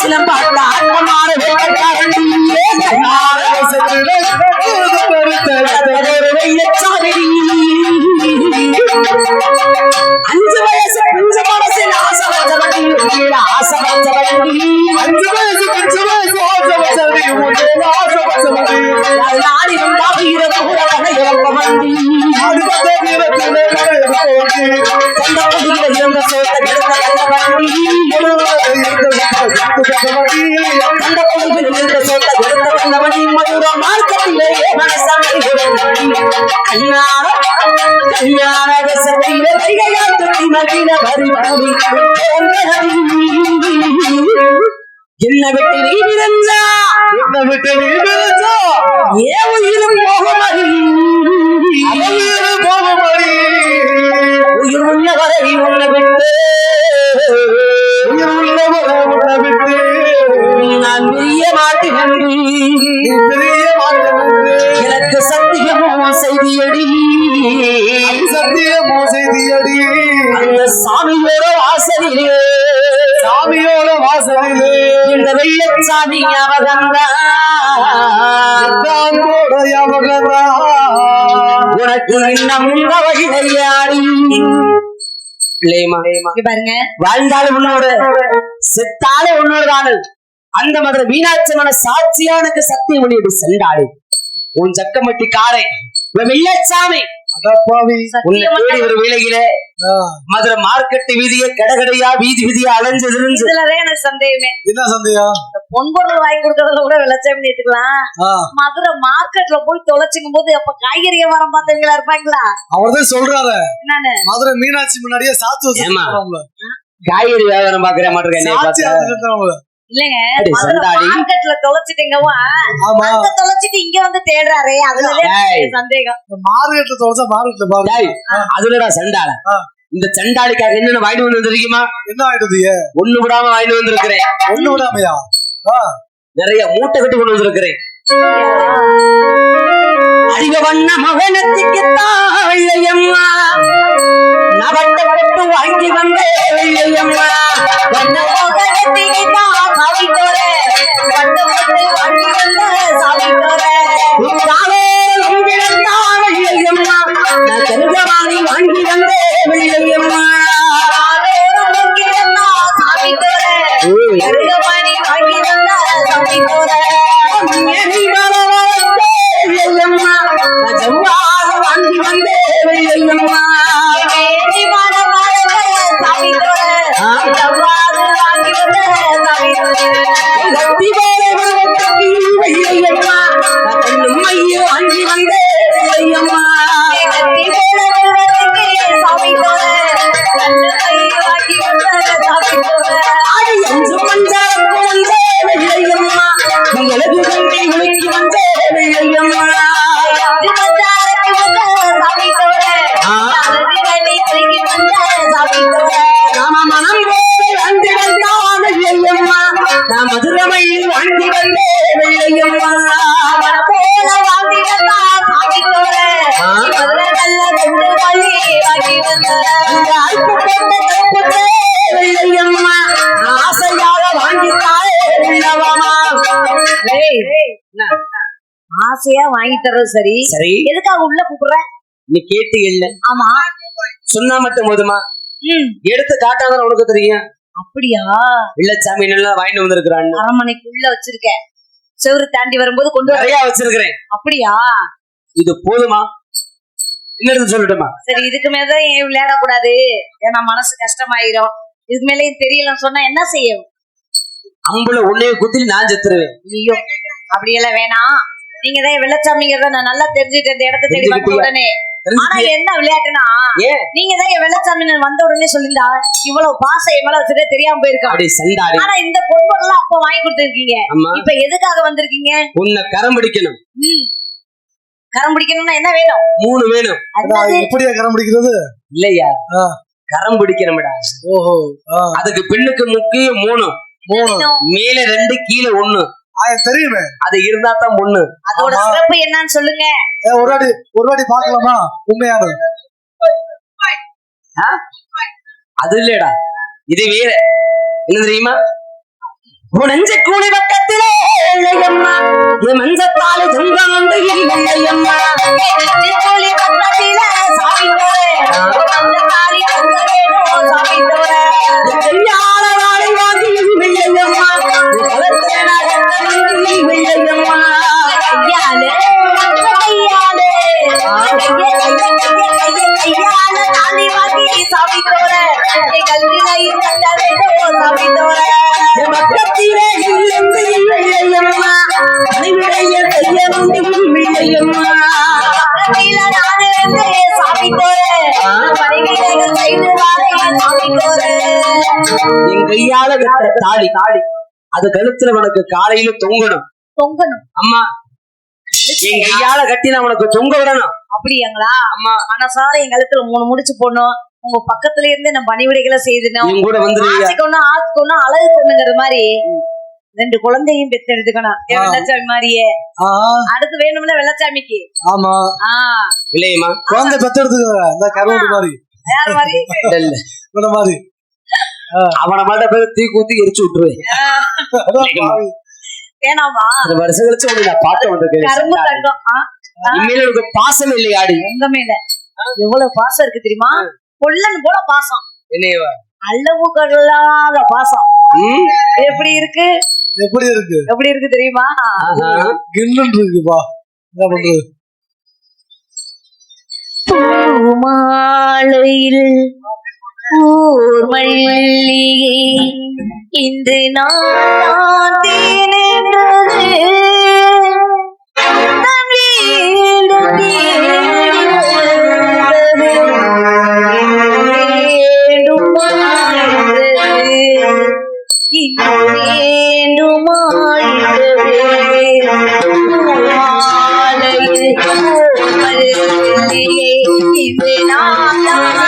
கண்ணார ஒரு வெள்ளச்சாரடி அஞ்சு வயசு அஞ்சு மனசில் ஆசை ஆசை அஞ்சு அஞ்சு ஆசை ஆசை நாடி இரவு உறவக இறக்க வண்டி அடுத்த வீரத்திலே போட்டி வண்டி வண்டி என்ன விட்டு நீ இருந்தா என்ன விட்டு நீ பிரிச்சா ஏ உயிரும் போகுமடி அவனீரு உயிர் உள்ள வரை உன்னை விட்டு நான் பிரிய மாட்டேன் எனக்கு சத்தியமும் செய்தியடி. சத்தியமோ செய்தியடி. அந்த சாமியோட வாசலிலே. சாமியோட வாசலிலே. இந்த வெள்ளச்சாமி அவகந்தான். உனக்கு இன்னும் இங்க பாருங்க. வாழ்ந்தாலும் உன்னோடு செத்தாலே உன்னோடு அந்த மதுரை மீனாட்சி மன சாட்சியா எனக்கு சக்தி ஒளியது சென்றாடு உன் சக்கமட்டி காரை வெள்ளச்சாமி. மதுரை மார்க்கெட்டு வீதியை கடகடையா வீதி வீதியா அலைஞ்சு திரிஞ்சு. இதுலதான் எனக்கு சந்தேகமே. என்ன சந்தேகம்? பொன்பொருள் வாங்கி கொடுக்கறதுல கூட வெள்ளச்சாமி எடுத்துக்கலாம். ஆ, மதுரை மார்க்கெட்ல போய் தொலைச்சுக்கும் போது அப்ப காய்கறி வியாபாரம் பார்த்தவங்களா இருப்பாங்களா? அவர்தான் சொல்றாரு. என்னன்னு? மதுரை மீனாட்சி முன்னாடியே சாத்து காய்கறி வியாபாரம் பாக்குற வச்சிருக்காங்க இல்லைங்க. மார்க்கெட்ல தொலைச்சிட்டீங்கவா அங்க தொலைச்சிட்டு இங்க வந்து தேடுறாரே. எனக்கு சந்தேகம். மார்க்கெட்ல தொலைச்சா மார்க்கெட்ல பாரு. டேய், அதுலடா சண்டாள? ஆ. இந்த சண்டாளிக்காக என்னென்ன வாங்கிட்டு வந்து தெரியுமா என்ன ஆயிடுது ஒண்ணு விடாம வாங்கிட்டு வந்திருக்கிறேன். ஒண்ணு விடாமையா? நிறைய மூட்டை கட்டி கொண்டு வந்திருக்கிறேன். அறிவ வண்ண மகனத்துக்கு வெள்ளையம்மா நவட்ட வாங்கி வந்த வெள்ளையம்மா வண்ண மகனத்துக்கு தோற வாங்கி வந்த தோற வெள்ளையம்மா நான் வாங்கி வந்த வெள்ளையம்மா தோற வாங்கி வந்த தோற ஆசையா வாங்கி தர்றது சரி. சரி. எதுக்காக உள்ள கூப்பிடுற? நீ கேட்டு இல்ல. ஆமா. சொன்னா மட்டும் போதுமா? எடுத்து காட்டாதான் உனக்கு தெரியும்? அப்படியா? வெள்ளச்சாமி நல்லா வாங்கிட்டு வந்திருக்கிறான் அரண்மனைக்குள்ள வச்சிருக்க. செவுரு தாண்டி வரும்போது கொண்டு நிறைய வச்சிருக்கிறேன். அப்படியா? இது போதுமா? இன்னொரு சொல்லட்டுமா? சரி இதுக்கு மேலதான் ஏன் விளையாட கூடாது ஏன்னா மனசு கஷ்டமாயிரும். இதுக்கு மேலே தெரியலன்னு சொன்னா என்ன செய்யும்? அம்புல உன்னைய குத்தி நான் செத்துருவேன். ஐயோ அப்படியெல்லாம் வேணாம். நீங்க தான் வெள்ளச்சாமிங்கிறத நான் நல்லா தெரிஞ்சுட்டு இந்த இடத்த தேடி வந்த உடனே. ஆனா என்ன விளையாட்டுனா நீங்க தான் என் வெள்ளச்சாமி வந்த உடனே சொல்லிருந்தா இவ்வளவு பாசம் என் மேல வச்சுட்டே தெரியாம போயிருக்கா. ஆனா இந்த பொருட்கள் அப்ப வாங்கி கொடுத்துருக்கீங்க. இப்ப எதுக்காக வந்திருக்கீங்க? உன்னை கரம் பிடிக்கணும். கரம் பிடிக்கணும்னா என்ன வேணும்? மூணு வேணும். எப்படியா கரம் பிடிக்கிறது? இல்லையா. கரம் பிடிக்கணும்டா. ஓஹோ அதுக்கு பெண்ணுக்கு முக்கியம் மூணு. மூணு. மேல ரெண்டு கீழே ஒண்ணு. ஆ, தெரியுமே? அது இருந்தா தான் பொண்ணு அதோட ஆமா. சிறப்பு என்னன்னு சொல்லுங்க. ஒரு வாட்டி ஒரு வாட்டி பாக்கலாமா உண்மையான அது இல்லடா இது வேற. என்ன தெரியுமா? உனஞ்ச கூலி பக்கத்திலே இல்லையம்மா என் மஞ்சத்தாலு துங்கம் வந்து கூலி பக்கத்திலே வேணும் வாழை வாங்கி இல்லையம்மா வளர்த்தேனா இல்லையம்மா என் கையால தாலி தாலி. அது கழுத்துல உனக்கு காலையில தொங்கணும். தொங்கணும். அம்மா என் கையால கட்டின உனக்கு தொங்க விடணும். அப்படியாங்களா? ஆமா மனசார என் கழுத்துல மூணு முடிச்சு போடணும். உங்க பக்கத்துல இருந்து நான் பணிவிடைகளை என் கூட வந்துருவீங்க ஆசைக்கொண்ணும் ஆத்துக்கொண்ணும் அழகு கொண்டுங்கிற மாதிரி ரெண்டு குழந்தையும் என் வெள்ளச்சாமி மாதிரியே? அடுத்து வேணும்ல வெள்ளச்சாமிக்கு? ஆமா. ஆஹ் இல்லையம்மா. குழந்தை பெத்தெடுத்துக்க இந்த கருவாடு மாதிரி. மாதிரி. அவனை மாட்ட போய் தீ கூத்தி எரிச்சு விட்டுருவேன். அந்த வருஷம் கழிச்சு உன்னை நான் பார்க்க வந்திருக்கேன் உனக்கு பாசம் இல்லையாடி. உங்க மேல? எவ்வளவு பாசம் இருக்கு தெரியுமா? கொள்ளன் போல பாசம். இல்லையவா அளவு கொள்ளாத பாசம். ம். எப்படி இருக்கு? எப்படி இருக்கு? எப்படி இருக்கு தெரியுமா? ஆஹா. கிண்ணன் இருக்குப்பா. என்ன பண்றது? பூமாலையில் ஊர் மல்லிகை. இன்று நான் தேனென்றது இது நான்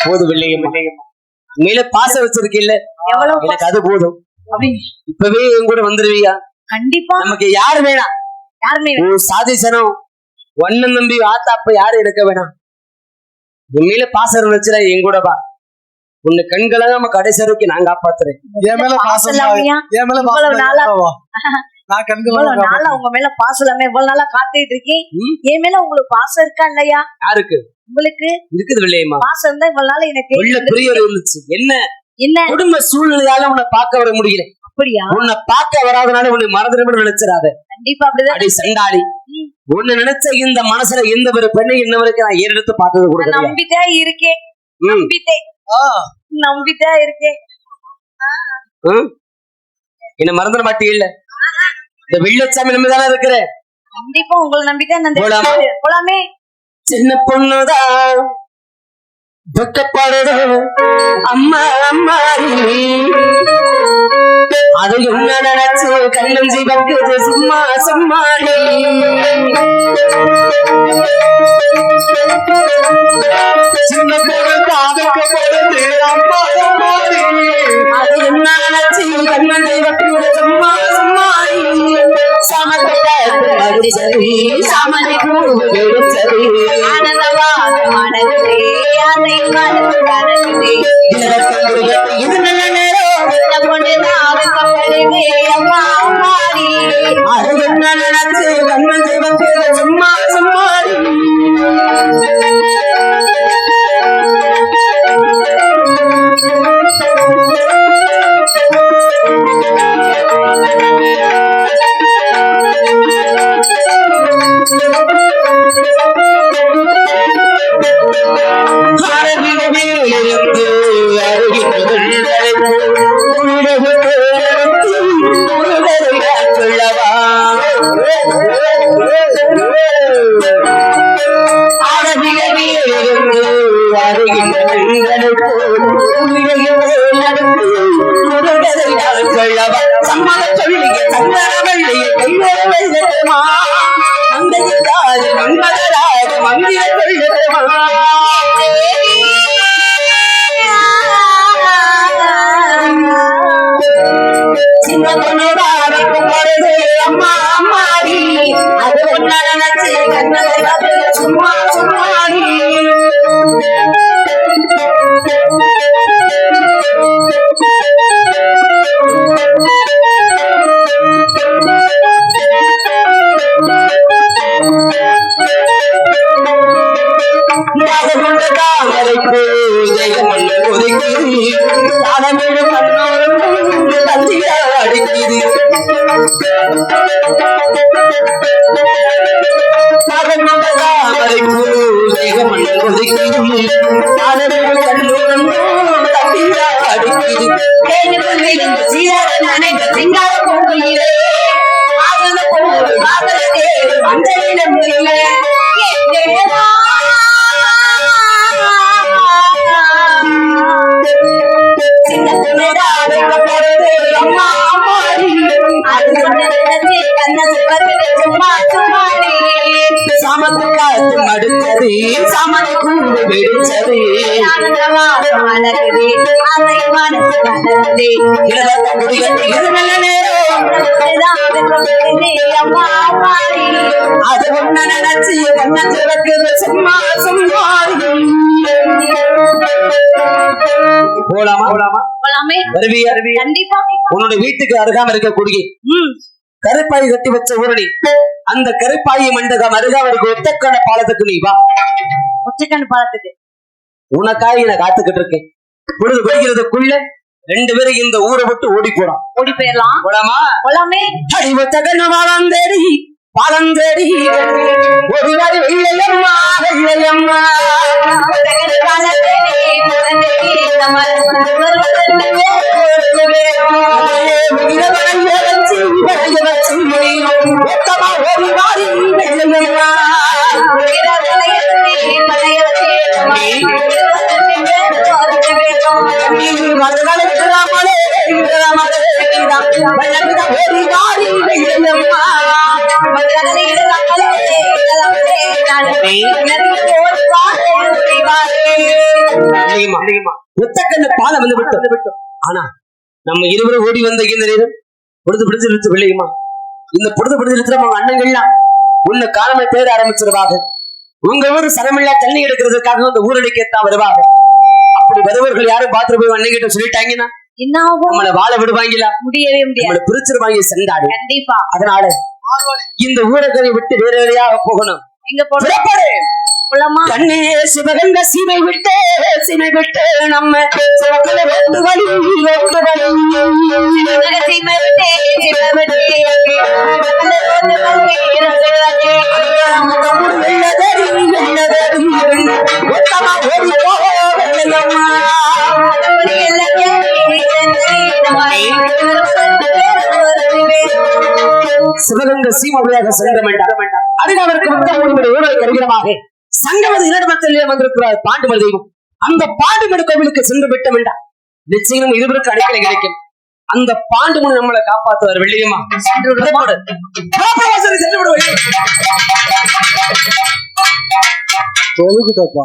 போதும் மேல பாசம் வச்சிருக்கீல்ல எனக்கு அது போதும். இப்பவே என் கூட வந்துருவியா? கண்டிப்பா. நமக்கு யாரு வேணாம் யாருமே உன் சாதிசனம் ஒன்னும் நம்பி ஆத்தா அப்ப யாரும் எடுக்க வேணாம். என் மேல பாசம் வச்சுல என் கூட வா. உன்னை கண்களை நம்ம கடைசி வரைக்கும் நான் காப்பாத்துறேன். என் மேல பாசம் இல்லாமையா? என் மேல இவ்வளவு பாசம் இவ்வளவு நாளா உங்க மேல பாசம் இல்லாம இவ்வளவு நாளா காத்துட்டு இருக்கேன். என் மேல உங்களுக்கு பாசம் இருக்கா இல்லையா? யாருக்கு? உங்களுக்கு இருக்குது வெள்ளையம்மா பாசம் இருந்தா இவ்வளவு நாள் எனக்கு உள்ள இருந்துச்சு என்ன? என்ன? குடும்ப சூழ்நிலையால உன்னை பார்க்க வர முடியல. அப்படியா? உன்னை பார்க்க வராதனால உன்னை மறந்துடும் நினைச்சிடாத. கண்டிப்பா அப்படிதான். அடி சண்டாளி. உன்னை நினைச்ச இந்த மனசுல எந்த ஒரு பெண்ணை இன்ன வரைக்கும் நான் ஏறெடுத்து பார்த்தது கூட நம்பிட்டே இருக்கேன். நம்பிட்டே. நம்பிட்டே இருக்கேன். என்ன மறந்துட மாட்டீங்கல்ல? இந்த வெள்ளச்சாமி நம்ம தானே இருக்கிற? கண்டிப்பா உங்களை இந்த- போலாமா? போலாமே. சின்ன பொண்ணுதான் துக்கப்படுது அம்மா அம்மா அது என்ன நினைச்சு கண்ணஞ்சி வைக்குது சும்மா சும்மா சின்ன அம்மா அம்மாடி. அது என்ன நினைச்சு கண்ணஞ்சி வைக்குது சும்மா சாமனை அதை மனது இது நல்ல நேரம். அம்மா அது என்ன நினைச்சு கண்ணஞ்சி வைக்குது சும்மா சும்மா. கையறவள்ளியமா மந்தையாறு மன்மதராக மந்திர கொள்ளமா சின்ன பொண்ணுதான் வருது அம்மா அம்மாடி அது நினைச்சு சும்மா சும்மாடி தாமரை பூஜைகள் ஒதுக்கி தானமிழ் மன்னோரும் தந்திர அடிக்குது தாமரை சிங்கார பூங்குயிலே ஆகுத பொங்கல் வாசல தேடு மஞ்சளிடம் மலருதே இளவட்ட முடிகட்டு இது நல்ல நேரம் அம்மா அம்மாடி அது ஒண்ணு நினைச்சு கண்ணை திறக்குது சும்மா சும்மா போலாமா? போலாமா? போலாமே. வருவியா? கண்டிப்பா. உன்னோட வீட்டுக்கு அருகாம இருக்கக்கூடிய கருப்பாய் கட்டி வச்ச ஊரணி. அந்த கருப்பாயி மண்டகம் அருகாம இருக்க ஒத்தக்கண பாலத்துக்கு நீ வா. ஒச்சக்கண்ணு பாலத்துக்கு. உனக்காக நான் காத்துக்கிட்டு இருக்கேன். பொழுது விடுகிறதுக்குள்ள ரெண்டு பேரும் இந்த ஊரை விட்டு ஓடி போறான் ஓடி போயிடலாம் போலாமா போலாமே அடி ஒத்தக்கண்ண பாலம் தேடி பாலம் தேடி ஒரு வாரி வெள்ளையம்மா. வெள்ளையம்மா. ஒச்சக்கண்ணு ஒத்தக்கண்ண பாலம் வந்து விட்டோம். ஆனா நம்ம இருவரும் ஓடி வந்த இந்த நேரம் பொழுது பிடிச்சிருச்சு வெள்ளியம்மா இந்த பொழுது பிடிச்சிருச்சு அவங்க அண்ணங்கள்லாம் உன்னை காலமே தேட ஆரம்பிச்சிருவாங்க. உங்க ஊரு சனமில்லா தண்ணி எடுக்கிறதுக்காக அந்த ஊரடிக்கத்தான் வருவாங்க. அப்படி வருவர்கள் யாரும் பாத்ரூம் போய் அண்ணன் கிட்ட சொல்லிட்டாங்கன்னா நம்மளை வாழ விடுவாங்களா? முடியவே முடியாது. பிரிச்சிருவாங்க சென்றாடு கண்டிப்பா. அதனால இந்த ஊரகரை விட்டு வேற வேறையாக போகணும். எங்க புறப்படு! போலாமா கண்ணே சிவகங்க சீமை விட்டு சீமை விட்டு நம்ம சிவகல வேண்டு வழி வழி வந்து ஒரு எல்லைக்கே இசைந்தமாய் சிவகங்க சீமொழியாக சென்ற வேண்டாம் அடினவருக்கு முத்தம் முடிந்த ஊழல் கருகிறமாக சங்கமது இரண்டமத்தில் வந்திருக்கிறார் பாண்டுமதி தெய்வம் அந்த பாண்டுமணி கோவிலுக்கு சென்று விட்ட வேண்டாம். நிச்சயம் இருவருக்கு அடைக்கலை கிடைக்கும். அந்த பாண்டுமணி நம்மளை காப்பாத்துவார் வெள்ளியம்மா. புறப்படு. புறப்படு, வாசலை சென்று விடு வெள்ளியம்மா. தொழுகுதப்பா.